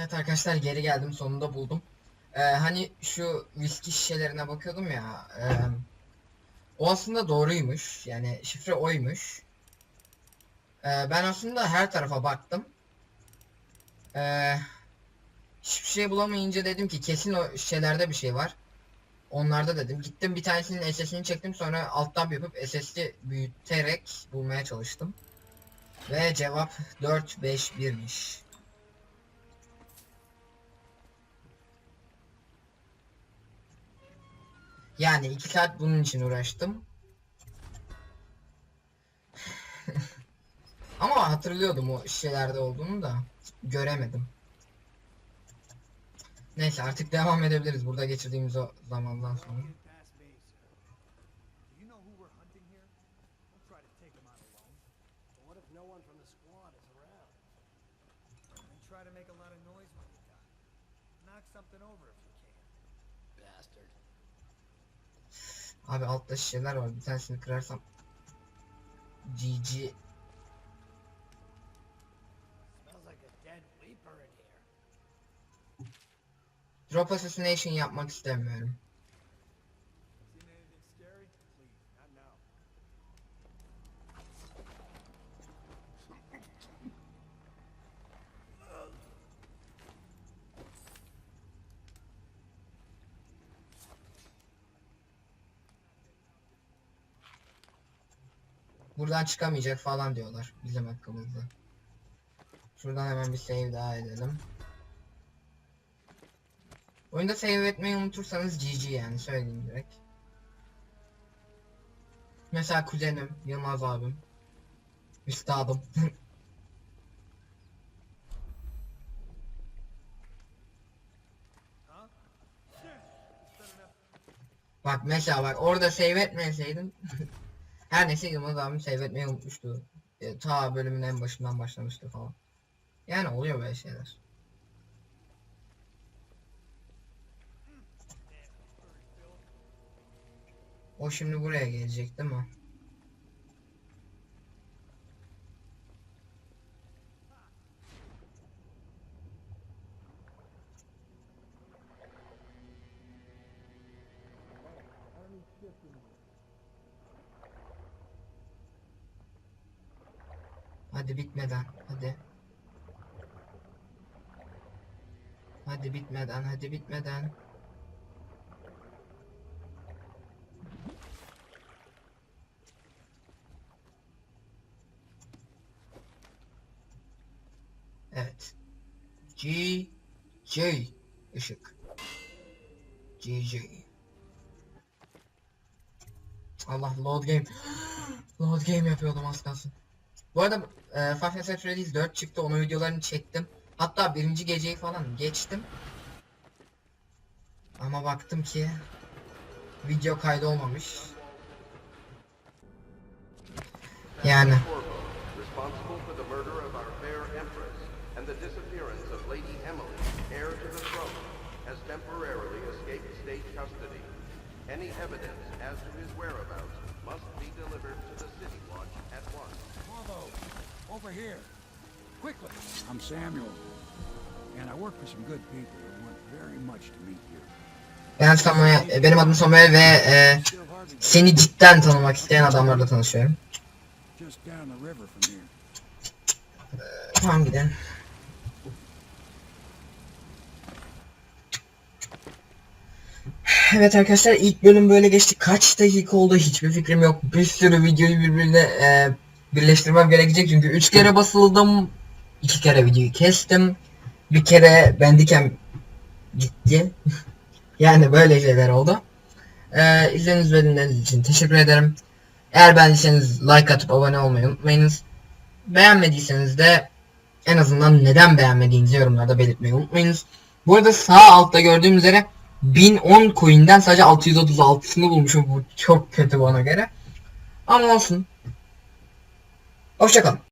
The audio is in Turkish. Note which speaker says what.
Speaker 1: Evet arkadaşlar geri geldim sonunda buldum. Ee, hani şu viski şişelerine bakıyordum ya. e, o aslında doğruymuş. Yani şifre oymuş. Ee, ben aslında her tarafa baktım. Ee, hiçbir şey bulamayınca dedim ki kesin o şişelerde bir şey var. Onlarda dedim. Gittim bir tanesinin SS'ini çektim sonra alttan yapıp SS'i büyüterek bulmaya çalıştım. Ve cevap 451'miş. Yani iki saat bunun için uğraştım. Ama hatırlıyordum o şişelerde olduğunu da göremedim. Neyse artık devam edebiliriz burada geçirdiğimiz o zamandan sonra.
Speaker 2: Try to make a lot of noise when you die. Knock something over if you can.
Speaker 3: Bastard.
Speaker 1: Abi altta şişeler var bir tanesini kırarsam GG. Drop assassination yapmak istemiyorum. Buradan çıkamayacak falan diyorlar bizim hakkımızda. Şuradan hemen bir save daha edelim. Oyunda save etmeyi unutursanız GG yani söyleyeyim direkt. Mesela kuzenim, Yılmaz abim. Üstadım. Bak mesela bak orada save etmeseydim. Her neyse Yılmaz abim save etmeyi unutmuştu. E, ta bölümün en başından başlamıştı falan. Yani oluyor böyle şeyler. O şimdi buraya gelecek değil mi? Hadi bitmeden hadi. Hadi bitmeden hadi bitmeden. Evet. G J ışık. G J. Allah load game. load game yapıyordum az kalsın. Bu arada e, Five Nights at Freddy's 4 çıktı. Onun videolarını çektim. Hatta birinci geceyi falan geçtim. Ama baktım ki video kaydı olmamış. Yani.
Speaker 4: Any evidence as to his whereabouts must be delivered to the City Watch
Speaker 5: over here. Quickly. I'm Samuel, and I work for some good people who want very much to meet you.
Speaker 1: ben Samuel, e, benim adım Samuel ve e, seni cidden tanımak isteyen adamlarla tanışıyorum.
Speaker 5: here.
Speaker 1: Tamam gidelim. Evet arkadaşlar ilk bölüm böyle geçti. Kaç dakika oldu hiçbir fikrim yok. Bir sürü videoyu birbirine e, birleştirmem gerekecek çünkü 3 kere basıldım. 2 kere videoyu kestim. Bir kere bendikem gitti. yani böyle şeyler oldu. E, izlediğiniz ve dinlediğiniz için teşekkür ederim. Eğer beğendiyseniz like atıp abone olmayı unutmayınız. Beğenmediyseniz de en azından neden beğenmediğinizi yorumlarda belirtmeyi unutmayınız. Bu arada sağ altta gördüğüm üzere 1010 coin'den sadece 636'sını bulmuşum. Bu çok kötü bana göre. Ama olsun. Hoşçakalın.